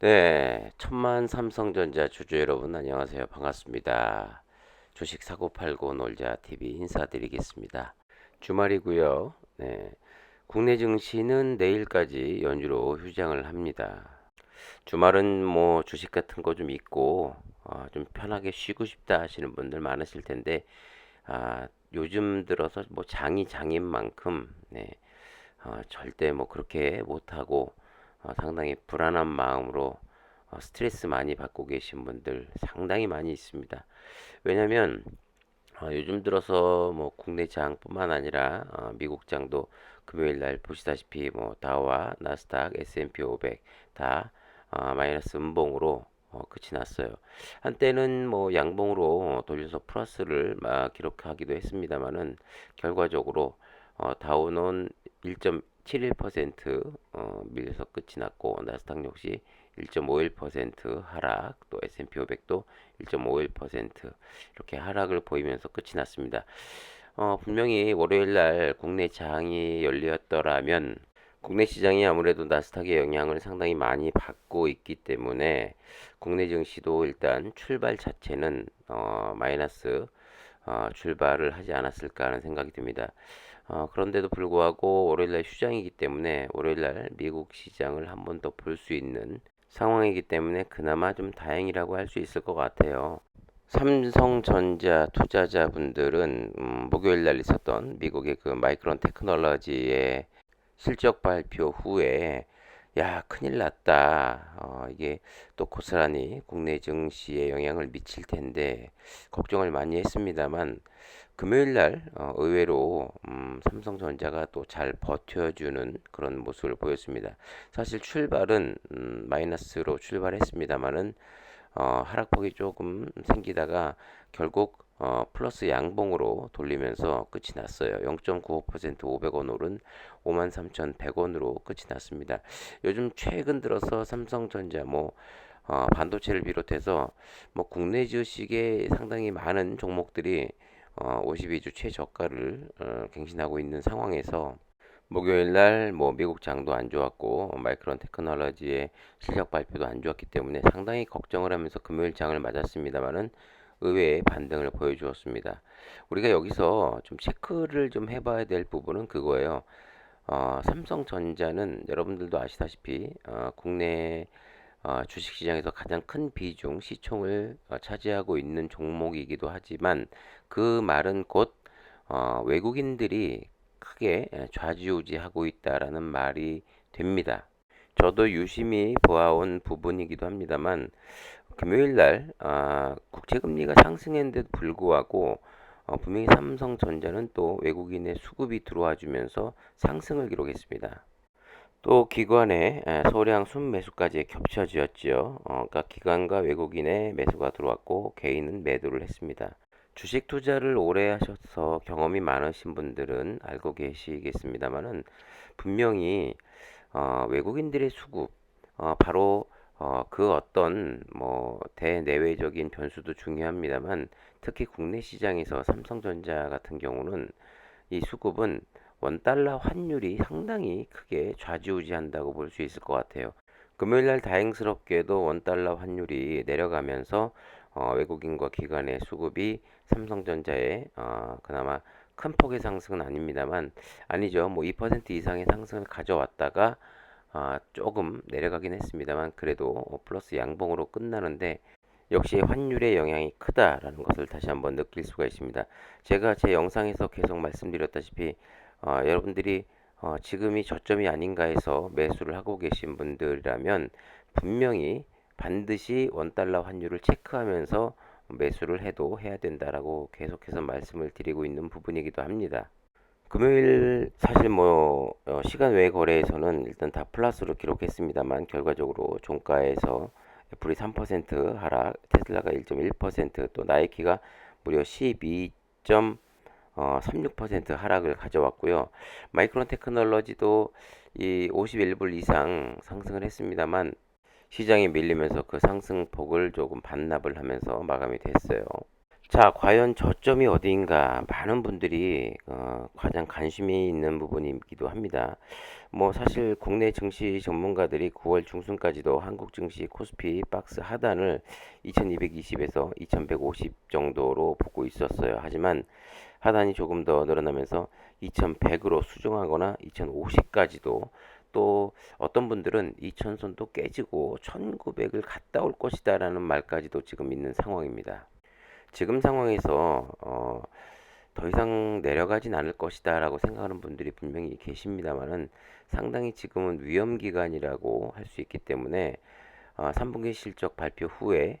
네, 천만 삼성전자 주주 여러분 안녕하세요. 반갑습니다. 주식 사고 팔고 놀자 TV 인사드리겠습니다. 주말이고요. 네, 국내 증시는 내일까지 연주로 휴장을 합니다. 주말은 뭐 주식 같은 거 좀 있고 어, 좀 편하게 쉬고 싶다 하시는 분들 많으실 텐데 아, 요즘 들어서 뭐 장이 장인 만큼 네, 어, 절대 뭐 그렇게 못하고 어, 상당히 불안한 마음으로 어, 스트레스 많이 받고 계신 분들 상당히 많이 있습니다. 왜냐면 어, 요즘 들어서 뭐 국내 장뿐만 아니라 어, 미국 장도 금요일 날 보시다시피 뭐 다우와 나스닥, S&P 500 다 어, 마이너스 음봉으로 어, 끝이 났어요. 한때는 뭐 양봉으로 돌려서 플러스를 막 기록하기도 했습니다만은 결과적으로 어, 다우는 1.71% 어, 밀려서 끝이 났고 나스닥 역시 1.51% 하락, 또 S&P 500도 1.51% 이렇게 하락을 보이면서 끝이 났습니다. 어, 분명히 월요일 날 국내 장이 열렸더라면 국내 시장이 아무래도 나스닥의 영향을 상당히 많이 받고 있기 때문에 국내 증시도 일단 출발 자체는 어, 마이너스 어, 출발을 하지 않았을까 하는 생각이 듭니다. 어, 그런데도 불구하고 월요일날 휴장이기 때문에 월요일날 미국 시장을 한 번 더 볼 수 있는 상황이기 때문에 그나마 좀 다행이라고 할 수 있을 것 같아요. 삼성전자 투자자분들은 음, 목요일 날 있었던 미국의 그 마이크론 테크놀로지의 실적 발표 후에 야 큰일 났다. 어, 이게 또 고스란히 국내 증시에 영향을 미칠 텐데 걱정을 많이 했습니다만 금요일 날 어, 의외로 음, 삼성전자가 또 잘 버텨주는 그런 모습을 보였습니다. 사실 출발은 음, 마이너스로 출발했습니다만은 어, 하락폭이 조금 생기다가 결국 어, 플러스 양봉으로 돌리면서 끝이 났어요. 0.95% 500원 오른 53,100원으로 끝이 났습니다. 요즘 최근 들어서 삼성전자 뭐 어, 반도체를 비롯해서 뭐 국내 주식에 상당히 많은 종목들이 어, 52주 최저가를 어, 갱신하고 있는 상황에서 목요일 날 뭐 미국 장도 안 좋았고 마이크론 테크놀로지의 실적 발표도 안 좋았기 때문에 상당히 걱정을 하면서 금요일 장을 맞았습니다만은 의외의 반등을 보여주었습니다. 우리가 여기서 좀 체크를 좀 해봐야 될 부분은 그거예요. 어, 삼성전자는 여러분들도 아시다시피 어, 국내 어, 주식시장에서 가장 큰 비중 시총을 어, 차지하고 있는 종목이기도 하지만 그 말은 곧 어, 외국인들이 크게 좌지우지하고 있다라는 말이 됩니다. 저도 유심히 보아온 부분이기도 합니다만 금요일 날 아, 국채 금리가 상승했는데도 불구하고 어, 분명히 삼성전자는 또 외국인의 수급이 들어와 주면서 상승을 기록했습니다. 또 기관의 소량 순매수까지 겹쳐지었지요. 어, 그러니까 기관과 외국인의 매수가 들어왔고 개인은 매도를 했습니다. 주식 투자를 오래 하셔서 경험이 많으신 분들은 알고 계시겠습니다만은 분명히 어, 외국인들의 수급 어, 바로 어, 그 어떤 뭐 대내외적인 변수도 중요합니다만 특히 국내 시장에서 삼성전자 같은 경우는 이 수급은 원달러 환율이 상당히 크게 좌지우지한다고 볼 수 있을 것 같아요. 금요일 날 다행스럽게도 원달러 환율이 내려가면서 어, 외국인과 기관의 수급이 삼성전자에 어, 그나마 큰 폭의 상승은 아닙니다만 아니죠. 뭐 2% 이상의 상승을 가져왔다가 아, 조금 내려가긴 했습니다만 그래도 플러스 양봉으로 끝나는데 역시 환율의 영향이 크다라는 것을 다시 한번 느낄 수가 있습니다. 제가 제 영상에서 계속 말씀드렸다시피 어, 여러분들이 어, 지금이 저점이 아닌가 해서 매수를 하고 계신 분들이라면 분명히 반드시 원달러 환율을 체크하면서 매수를 해도 해야 된다라고 계속해서 말씀을 드리고 있는 부분이기도 합니다. 금요일 사실 뭐 어, 시간 외 거래에서는 일단 다 플러스로 기록했습니다만 결과적으로 종가에서 애플이 3% 하락, 테슬라가 1.1%또 나이키가 무려 12.36% 하락을 가져왔고요. 마이크론 테크놀로지도 이 51불 이상 상승을 했습니다만 시장이 밀리면서 그 상승폭을 조금 반납을 하면서 마감이 됐어요. 자, 과연 저점이 어디인가? 많은 분들이 어, 가장 관심이 있는 부분이기도 합니다. 뭐 사실 국내 증시 전문가들이 9월 중순까지도 한국 증시 코스피 박스 하단을 2220에서 2150 정도로 보고 있었어요. 하지만 하단이 조금 더 늘어나면서 2100으로 수정하거나 2050까지도 또 어떤 분들은 2000선도 깨지고 1900을 갔다 올 것이다라는 말까지도 지금 있는 상황입니다. 지금 상황에서 어, 더 이상 내려가진 않을 것이다라고 생각하는 분들이 분명히 계십니다만은 상당히 지금은 위험 기간이라고 할 수 있기 때문에 어, 3분기 실적 발표 후에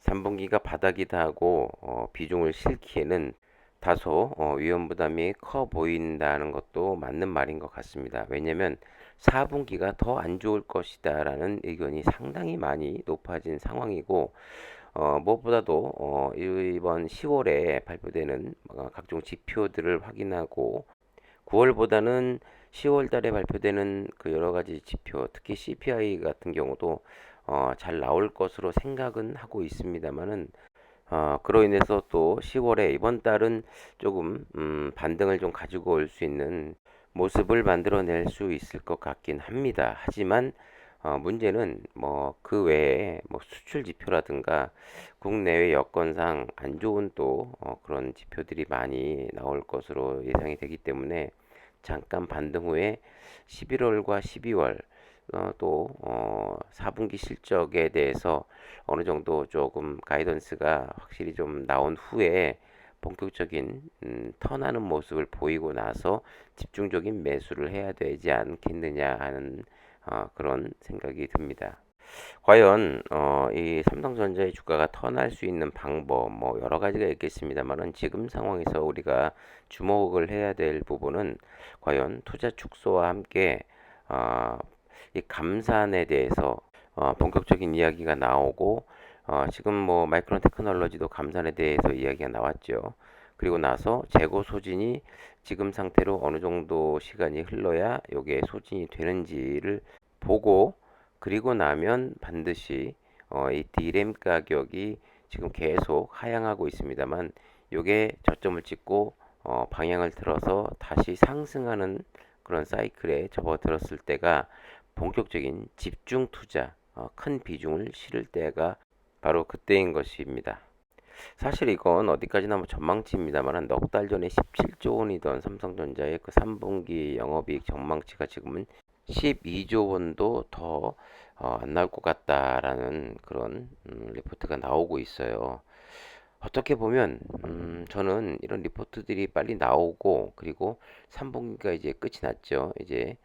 3분기가 바닥이다 하고 어, 비중을 실기에는 다소 어, 위험 부담이 커 보인다는 것도 맞는 말인 것 같습니다. 왜냐하면 4분기가 더 안 좋을 것이다라는 의견이 상당히 많이 높아진 상황이고 어, 무엇보다도 어, 이번 10월에 발표되는 어, 각종 지표들을 확인하고 9월보다는 10월 달에 발표되는 그 여러 가지 지표, 특히 CPI 같은 경우도 어, 잘 나올 것으로 생각은 하고 있습니다만은 어, 그로 인해서 또 10월에 이번 달은 조금 음, 반등을 좀 가지고 올 수 있는 모습을 만들어낼 수 있을 것 같긴 합니다. 하지만 어, 문제는 뭐 그 외에 뭐 수출 지표라든가 국내외 여건상 안 좋은 또 어, 그런 지표들이 많이 나올 것으로 예상이 되기 때문에 잠깐 반등 후에 11월과 12월 어, 또 어, 4분기 실적에 대해서 어느 정도 조금 가이던스가 확실히 좀 나온 후에 본격적인 음, 턴하는 모습을 보이고 나서 집중적인 매수를 해야 되지 않겠느냐 하는 어, 그런 생각이 듭니다. 과연 어, 이 삼성전자의 주가가 턴할 수 있는 방법 뭐 여러 가지가 있겠습니다만은 지금 상황에서 우리가 주목을 해야 될 부분은 과연 투자 축소와 함께 어, 이 감산에 대해서 어, 본격적인 이야기가 나오고 어, 지금 뭐 마이크론 테크놀로지도 감산에 대해서 이야기가 나왔죠. 그리고 나서 재고 소진이 지금 상태로 어느 정도 시간이 흘러야 이게 소진이 되는지를 보고 그리고 나면 반드시 어, 이 디램 가격이 지금 계속 하향하고 있습니다만 이게 저점을 찍고 어, 방향을 틀어서 다시 상승하는 그런 사이클에 접어들었을 때가 본격적인 집중 투자 어, 큰 비중을 실을 때가 바로 그때인 것입니다. 사실 이건 어디까지나 뭐 전망치입니다만 넉 달 전에 17조 원이던 삼성전자의 그 3분기 영업이익 전망치가 지금은 12조 원도 더 어, 안 나올 것 같다라는 그런 음, 리포트가 나오고 있어요. 어떻게 보면 음, 저는 이런 리포트들이 빨리 나오고 그리고 3분기가 이제 끝이 났죠. 이제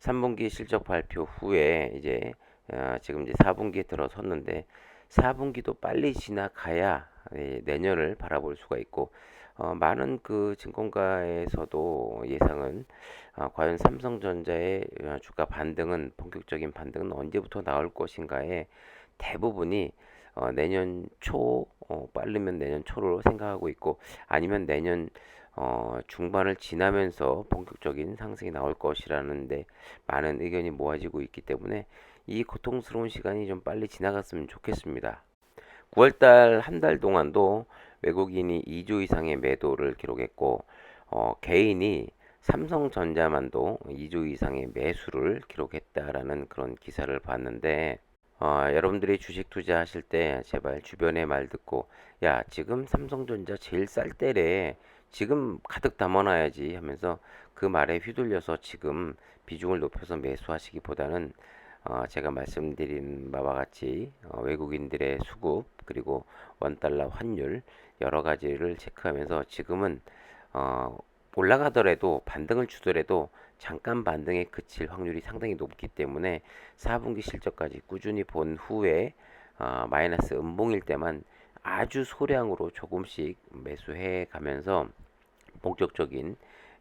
3분기 실적 발표 후에 이제 어, 지금 이제 4분기에 들어섰는데 4분기도 빨리 지나가야 예, 내년을 바라볼 수가 있고 어, 많은 그 증권가에서도 예상은 어, 과연 삼성전자의 어, 주가 반등은 본격적인 반등은 언제부터 나올 것인가에 대부분이 어, 내년 초 어, 빠르면 내년 초로 생각하고 있고 아니면 내년 어, 중반을 지나면서 본격적인 상승이 나올 것이라는데 많은 의견이 모아지고 있기 때문에 이 고통스러운 시간이 좀 빨리 지나갔으면 좋겠습니다. 9월달 한 달 동안도 외국인이 2조 이상의 매도를 기록했고 어, 개인이 삼성전자만도 2조 이상의 매수를 기록했다라는 그런 기사를 봤는데 어, 여러분들이 주식 투자하실 때 제발 주변의 말 듣고 야 지금 삼성전자 제일 쌀 때래. 지금 가득 담아놔야지 하면서 그 말에 휘둘려서 지금 비중을 높여서 매수하시기보다는 어, 제가 말씀드린 바와 같이 어, 외국인들의 수급 그리고 원달러 환율 여러 가지를 체크하면서 지금은 어, 올라가더라도 반등을 주더라도 잠깐 반등에 그칠 확률이 상당히 높기 때문에 4분기 실적까지 꾸준히 본 후에 어, 마이너스 음봉일 때만 아주 소량으로 조금씩 매수해 가면서 본격적인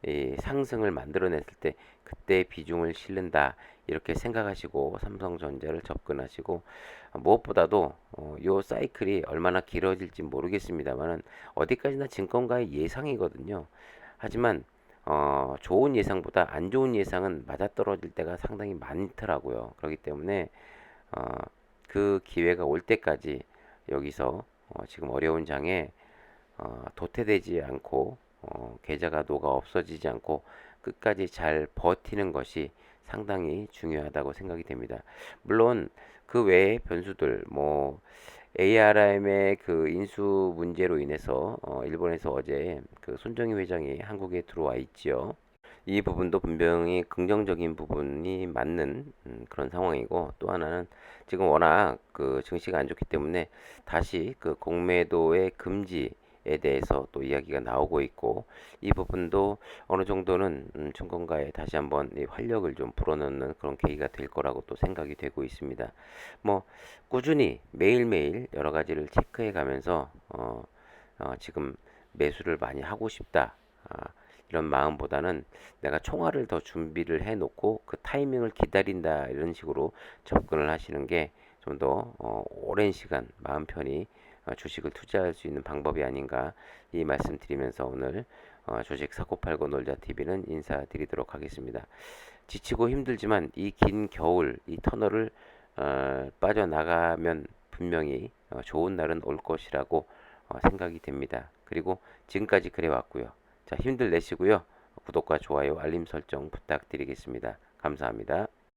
이 상승을 만들어냈을 때 그때 비중을 실른다 이렇게 생각하시고 삼성전자를 접근하시고 무엇보다도 어, 요 사이클이 얼마나 길어질지 모르겠습니다만은 어디까지나 증권가의 예상이거든요. 하지만 어, 좋은 예상보다 안 좋은 예상은 맞아떨어질 때가 상당히 많더라고요. 그렇기 때문에 어, 그 기회가 올 때까지 여기서 어, 지금 어려운 장에 어, 도태되지 않고 어, 계좌가 녹아 없어지지 않고 끝까지 잘 버티는 것이 상당히 중요하다고 생각이 됩니다. 물론 그 외의 변수들 뭐 ARM의 그 인수 문제로 인해서 어, 일본에서 어제 그 손정희 회장이 한국에 들어와 있지요. 이 부분도 분명히 긍정적인 부분이 맞는 음, 그런 상황이고 또 하나는 지금 워낙 그 증시가 안 좋기 때문에 다시 그 공매도의 금지에 대해서 또 이야기가 나오고 있고 이 부분도 어느 정도는 음, 증권가에 다시 한번 이 활력을 좀 불어넣는 그런 계기가 될 거라고 또 생각이 되고 있습니다. 뭐 꾸준히 매일매일 여러 가지를 체크해 가면서 어, 어, 지금 매수를 많이 하고 싶다. 아, 이런 마음보다는 내가 총알을 더 준비를 해 놓고 그 타이밍을 기다린다 이런 식으로 접근을 하시는 게 좀더 어, 오랜 시간 마음 편히 어, 주식을 투자할 수 있는 방법이 아닌가 이 말씀 드리면서 오늘 어, 주식 사고 팔고 놀자 TV는 인사드리도록 하겠습니다. 지치고 힘들지만 이 긴 겨울 이 터널을 어, 빠져나가면 분명히 어, 좋은 날은 올 것이라고 어, 생각이 됩니다. 그리고 지금까지 그래 왔고요. 자, 힘들 내시고요. 구독과 좋아요, 알림 설정 부탁드리겠습니다. 감사합니다.